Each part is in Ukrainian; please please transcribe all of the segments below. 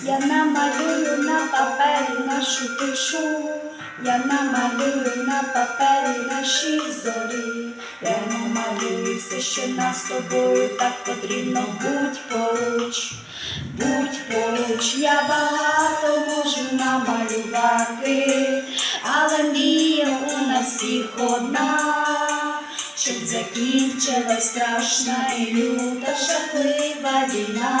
Я намалюю на папері нашу тишу, я намалюю на папері наші зорі, я намалюю все, що нас з тобою так потрібно, будь поруч, будь поруч, я багато можу намалювати, але мрія у нас всіх одна, щоб закінчилась страшна і люта жахлива війна.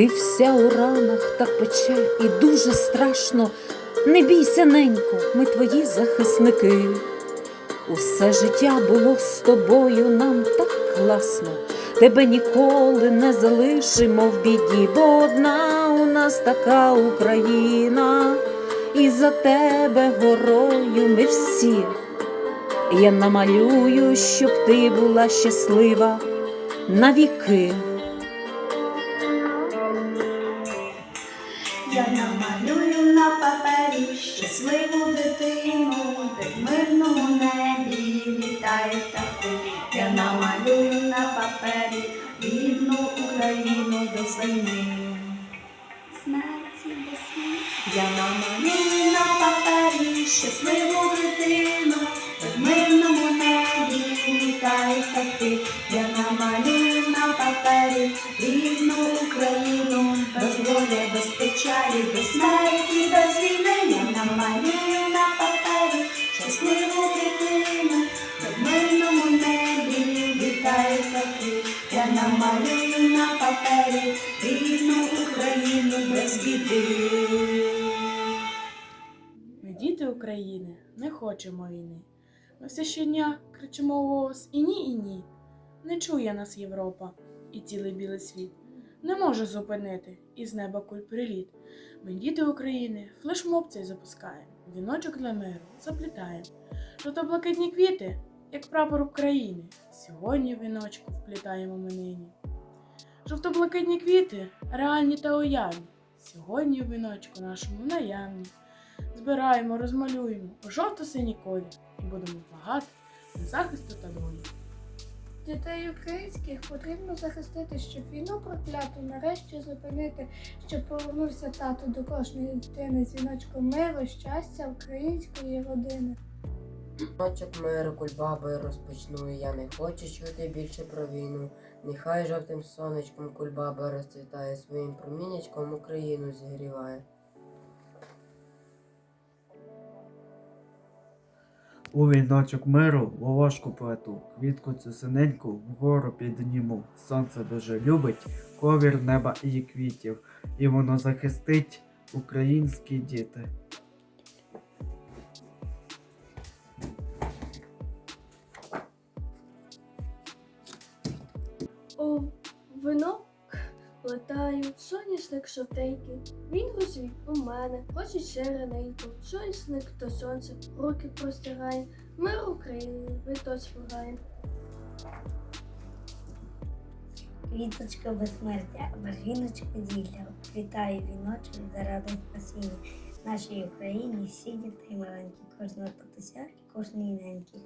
Ти вся у ранах так пече і дуже страшно. Не бійся, ненько, ми твої захисники. Усе життя було з тобою нам так класно. Тебе ніколи не залишимо в біді, бо одна у нас така Україна, і за тебе горою ми всі. Я намалюю, щоб ти була щаслива навіки. Я намалюю на папері щасливу дитину, де в мирному небі літають птахи. Я намалюю на папері рідну Україну без війни. Я намалюю на папері щасливу дитину, де в мирному небі літають птахи. Я намалюю на папері рідну печалі, без смерті, без війни. Я намалюю на папері щасливу дитину, в мирному небі літають птахи. Я намалюю на папері рідну Україну без біди. Ми діти України, не хочемо війни. Ми все щодня кричимо голос і ні, і ні. Не чує нас Європа і цілий білий світ. Не може зупинити із неба куль приліт. Ми діти України, флешмоб цей запускаємо, віночок для миру заплітаємо. Жовто-блакитні квіти, як прапор України. Сьогодні віночку вплітаємо ми нині. Жовто-блакитні квіти, реальні та уявні. Сьогодні в віночку нашому наявні. Збираємо, розмалюємо у жовто-синій колір і будемо багати на захисту та долі. Дітей українських потрібно захистити, щоб війну прокляту нарешті зупинити, щоб повернувся тато до кожної дитини з миру, щастя української родини. Ночок миру кульбаби розпочну, я не хочу чути більше про війну. Нехай жовтим сонечком кульбаба розцвітає своїм промінячком Україну зігріває. У віночок миру волошку плету, квітку цю синеньку вгору підніму. Сонце дуже любить, ковір неба і квітів, і воно захистить українські діти. У винок летаю, соняшник жовтенький, він розвів у мене, хоче сирененько, соняшник то сонце, руки простирає, мир України, витоць погає. Квіточка безсмертя, барвіночка ділля, Вітаю віночок заради спасіння. Нашій Україні всі дітей маленькі, кожного татуся і кожної неньки.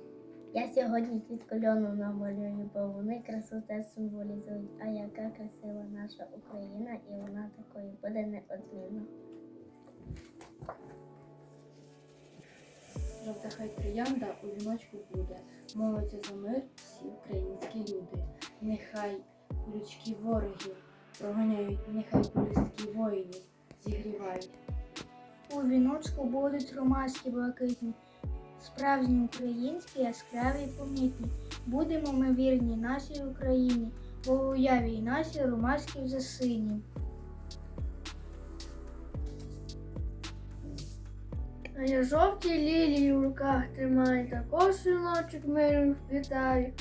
Я сьогодні квітку льону намалюю, бо вони красу теж символізують. А яка красива наша Україна, і вона такою буде неодмінно. Жовта хай троянда у віночку буде, молиться за мир всі українські люди. Нехай колючки ворогів проганяють, нехай полюстки воїнів зігрівають. У віночку будуть ромашки блакитні, справжні українські, яскраві й помітні. Будемо ми вірні нашій Україні, бо уяві наші ромашки вже сині. А я жовті лілії в руках тримаю, також віночок миру вплітаю.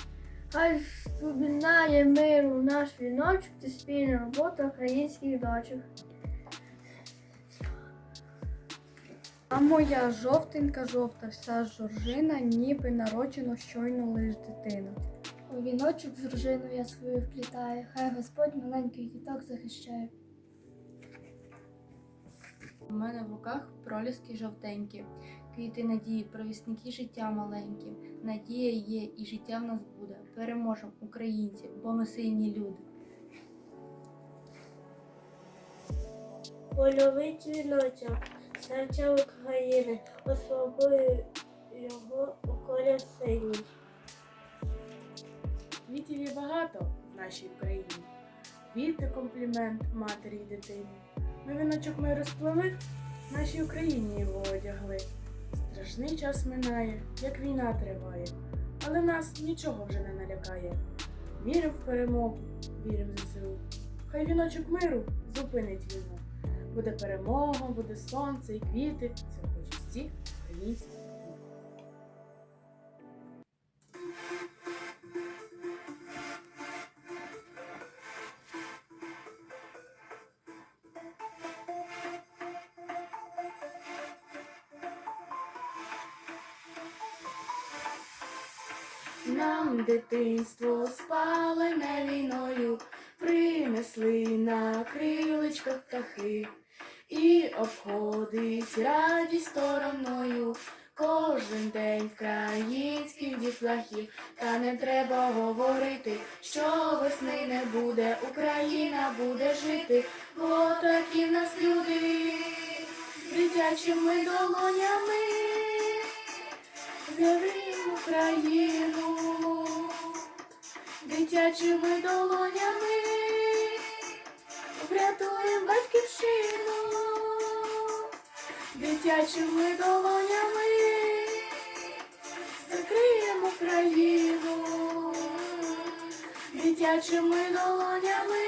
Хай споминає миру наш віночок, це спільна робота українських дочок. А моя жовтенька жовта вся жоржина, ніби народжено щойно лиш дитина. У віночок журжину я свою вплітаю, хай Господь маленьких діток захищає. У мене в руках проліски жовтенькі, квіти надії, провісники життя маленькі. Надія є і життя в нас буде. Переможемо, українці, бо ми сильні люди. Польовий дзвіночок, серця України, ослабою його у колір синій. Квітів є багато в нашій Україні. Квіти комплімент матері й дитині. Ми віночок ми розплели, нашій Україні його одягли. Страшний час минає, як війна триває, але нас нічого вже не налякає. Віримо в перемогу, віримо в ЗСУ. Хай віночок миру зупинить війну. Буде перемога, буде сонце і квіти. Це хочуть всі українські. Нам дитинство спалене війною, принесли на крилечках птахи, і обходить радість стороною. Кожен день українських дітлахів, та не треба говорити, що весни не буде, Україна буде жити, бо такі в нас люди, дитячими долонями. З'явимо Україну, дитячими долонями врятуємо батьківщину, дитячими долонями закриємо країну, дитячими долонями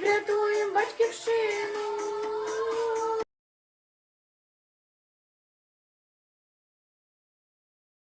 врятуємо батьківщину.